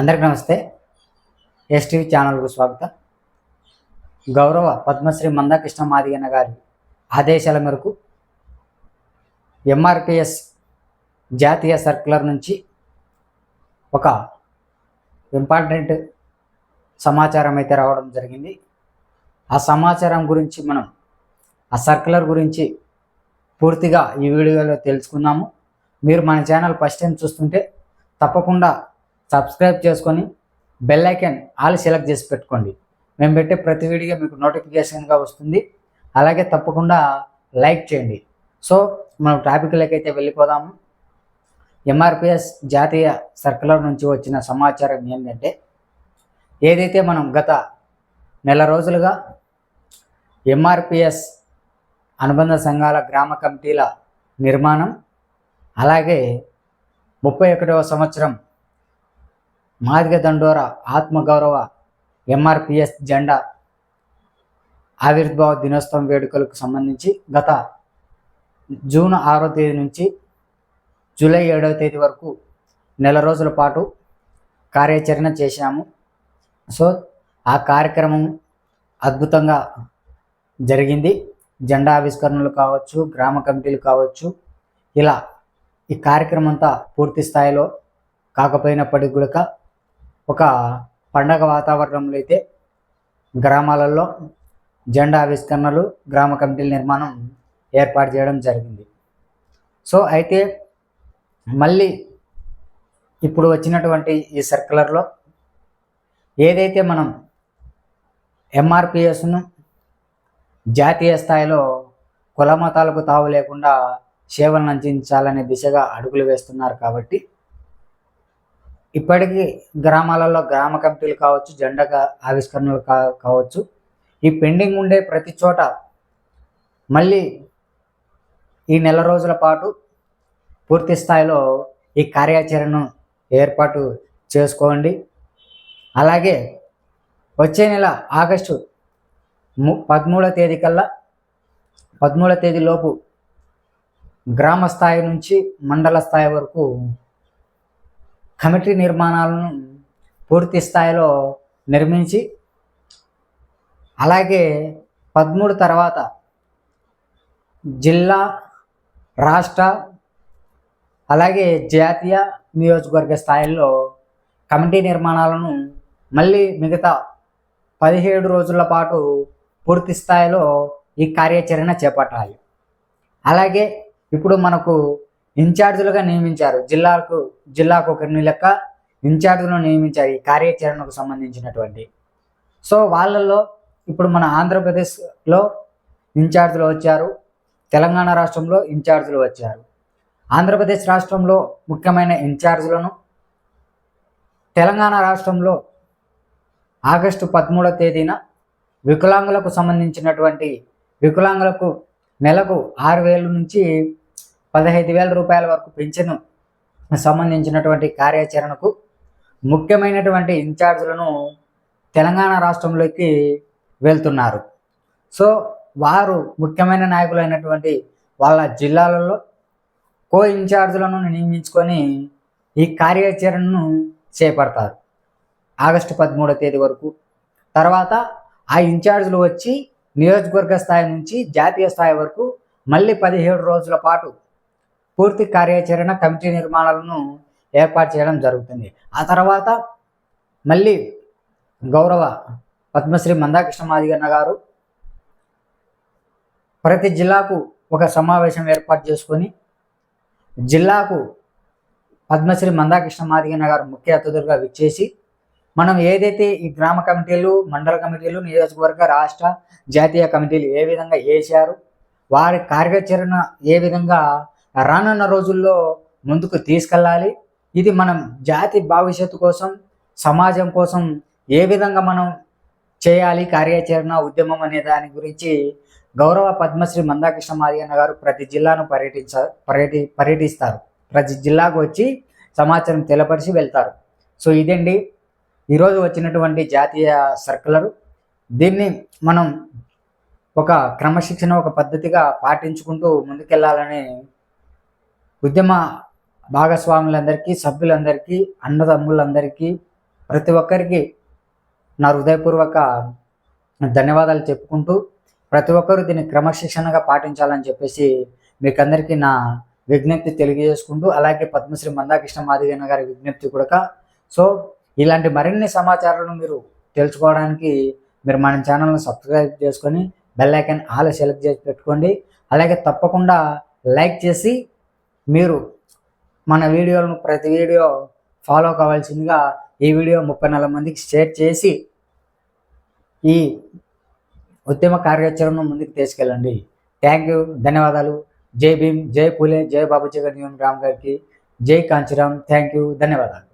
అందరికీ నమస్తే. ఎస్టీవీ ఛానల్కు స్వాగతం. గౌరవ పద్మశ్రీ మందాకృష్ణ మాదిగన్న గారి ఆదేశాల మేరకు ఎంఆర్పిఎస్ జాతీయ సర్క్యులర్ నుంచి ఒక ఇంపార్టెంట్ సమాచారం అయితే రావడం జరిగింది. ఆ సమాచారం గురించి మనం ఆ సర్క్యులర్ గురించి పూర్తిగా ఈ వీడియోలో తెలుసుకుందాము. మీరు మన ఛానల్ ఫస్ట్ టైం చూస్తుంటే తప్పకుండా సబ్స్క్రైబ్ చేసుకొని బెల్ ఐకాన్ ఆల్ సెలెక్ట్ చేసి పెట్టుకోండి. మేము పెట్టే ప్రతి వీడియో మీకు నోటిఫికేషన్గా వస్తుంది. అలాగే తప్పకుండా లైక్ చేయండి. సో మనం టాపిక్లోకి అయితే వెళ్ళిపోదాము. ఎంఆర్పిఎస్ జాతీయ సర్కులర్ నుంచి వచ్చిన సమాచారం ఏంటంటే ఏదైతే మనం గత నెల రోజులుగా ఎంఆర్పిఎస్ అనుబంధ సంఘాల గ్రామ కమిటీల నిర్మాణం అలాగే ముప్పై ఒకటవ సంవత్సరం మాదిగ దండోర ఆత్మగౌరవ ఎంఆర్పిఎస్ జెండా ఆవిర్భావ దినోత్సవం వేడుకలకు సంబంధించి గత జూన్ ఆరో తేదీ నుంచి జూలై ఏడవ తేదీ వరకు నెల రోజుల పాటు కార్యాచరణ చేశాము. సో ఆ కార్యక్రమం అద్భుతంగా జరిగింది. జెండా ఆవిష్కరణలు కావచ్చు గ్రామ కమిటీలు కావచ్చు ఇలా ఈ కార్యక్రమం అంతా పూర్తి స్థాయిలో కాకపోయినప్పటికీ కూడా ఒక పండగ వాతావరణంలో అయితే గ్రామాలలో జెండా ఆవిష్కరణలు గ్రామ కమిటీల నిర్మాణం ఏర్పాటు చేయడం జరిగింది. సో అయితే మళ్ళీ ఇప్పుడు వచ్చినటువంటి ఈ సర్క్యులర్లో ఏదైతే మనం ఎంఆర్పిఎస్ను జాతీయ స్థాయిలో కుల మతాలకు తావు లేకుండా సేవలను అందించాలనే దిశగా అడుగులు వేస్తున్నారు కాబట్టి ఇప్పటికీ గ్రామాలలో గ్రామ కమిటీలు కావచ్చు జెండా ఆవిష్కరణలు కా కావచ్చు. ఈ పెండింగ్ ఉండే ప్రతి చోట మళ్ళీ ఈ నెల రోజుల పాటు పూర్తి స్థాయిలో ఈ కార్యాచరణను ఏర్పాటు చేసుకోండి. అలాగే వచ్చే నెల ఆగస్టు ము పదమూడవ తేదీ కల్లా పదమూడవ తేదీలోపు గ్రామ స్థాయి నుంచి మండల స్థాయి వరకు కమిటీ నిర్మాణాలను పూర్తి స్థాయిలో నిర్మించి అలాగే పదమూడు తర్వాత జిల్లా రాష్ట్ర అలాగే జాతీయ నియోజకవర్గ స్థాయిలో కమిటీ నిర్మాణాలను మళ్ళీ మిగతా పదిహేడు రోజుల పాటు పూర్తి స్థాయిలో ఈ కార్యాచరణ చేపట్టాలి. అలాగే ఇప్పుడు మనకు ఇన్ఛార్జీలుగా నియమించారు. జిల్లాకు జిల్లాకు ఒకరిని లెక్క ఇన్ఛార్జీలను నియమించారు ఈ కార్యాచరణకు సంబంధించినటువంటి. సో వాళ్ళల్లో ఇప్పుడు మన ఆంధ్రప్రదేశ్లో ఇన్ఛార్జీలు వచ్చారు. తెలంగాణ రాష్ట్రంలో ఇన్ఛార్జీలు వచ్చారు. ఆంధ్రప్రదేశ్ రాష్ట్రంలో ముఖ్యమైన ఇన్ఛార్జీలను తెలంగాణ రాష్ట్రంలో ఆగస్టు పదమూడవ తేదీన వికలాంగులకు సంబంధించినటువంటి వికలాంగులకు నెలకు ఆరు వేల నుంచి పదహైదు వేల రూపాయల వరకు పెంచను సంబంధించినటువంటి కార్యాచరణకు ముఖ్యమైనటువంటి ఇన్ఛార్జ్లను తెలంగాణ రాష్ట్రంలోకి వెళ్తున్నారు. సో వారు ముఖ్యమైన నాయకులైనటువంటి వాళ్ళ జిల్లాలలో కో ఇన్ఛార్జ్లను నియమించుకొని ఈ కార్యాచరణను చేపడతారు. ఆగస్టు పదమూడో తేదీ వరకు. తర్వాత ఆ ఇన్ఛార్జ్లు వచ్చి నియోజకవర్గ స్థాయి నుంచి జాతీయ స్థాయి వరకు మళ్ళీ పదిహేడు రోజుల పాటు పూర్తి కార్యాచరణ కమిటీ నిర్మాణాలను ఏర్పాటు చేయడం జరుగుతుంది. ఆ తర్వాత మళ్ళీ గౌరవ పద్మశ్రీ మందాకృష్ణ మాదిగన్న గారు ప్రతి జిల్లాకు ఒక సమావేశం ఏర్పాటు చేసుకొని జిల్లాకు పద్మశ్రీ మందాకృష్ణ మాదిగన్న గారు ముఖ్య అతిథులుగా విచ్చేసి మనం ఏదైతే ఈ గ్రామ కమిటీలు మండల కమిటీలు నియోజకవర్గ రాష్ట్ర జాతీయ కమిటీలు ఏ విధంగా వేశారు వారి కార్యాచరణ ఏ విధంగా రానున్న రోజుల్లో ముందుకు తీసుకెళ్ళాలి. ఇది మనం జాతి భవిష్యత్తు కోసం సమాజం కోసం ఏ విధంగా మనం చేయాలి కార్యాచరణ ఉద్యమం అనే దాని గురించి గౌరవ పద్మశ్రీ మందాకృష్ణ మాదిగన్న గారు ప్రతి జిల్లాను పర్యటించ పర్యటి పర్యటిస్తారు. ప్రతి జిల్లాకు వచ్చి సమాచారం తెలపరిచి వెళ్తారు. సో ఇదండి. ఈరోజు వచ్చినటువంటి జాతీయ సర్కులర్. దీన్ని మనం ఒక క్రమశిక్షణ ఒక పద్ధతిగా పాటించుకుంటూ ముందుకెళ్ళాలని ఉద్యమ భాగస్వాములందరికీ సభ్యులందరికీ అన్నదమ్ములందరికీ ప్రతి ఒక్కరికి నా హృదయపూర్వక ధన్యవాదాలు చెప్పుకుంటూ ప్రతి ఒక్కరూ దీన్ని క్రమశిక్షణగా పాటించాలని చెప్పేసి మీకందరికీ నా విజ్ఞప్తి తెలియజేసుకుంటూ అలాగే పద్మశ్రీ మందాకృష్ణ మాదిగన్న గారి విజ్ఞప్తి కూడా సో ఇలాంటి మరిన్ని సమాచారాలను మీరు తెలుసుకోవడానికి మీరు మన ఛానల్ని సబ్స్క్రైబ్ చేసుకొని బెల్ ఐకాన్ ఆల్ సెలెక్ట్ చేసి పెట్టుకోండి. అలాగే తప్పకుండా లైక్ చేసి మీరు మన వీడియోలను ప్రతి వీడియో ఫాలో కావాల్సిందిగా ఈ వీడియో ముప్పై నాలుగు మందికి షేర్ చేసి ఈ ఉద్యమ కార్యాచరణను ముందుకు తీసుకెళ్ళండి. థ్యాంక్ యూ ధన్యవాదాలు. జై భీమ్ జై పూలే జై బాబు జగన్ రామ్ గారికి. జై కాంచీరామ్. థ్యాంక్ యూ ధన్యవాదాలు.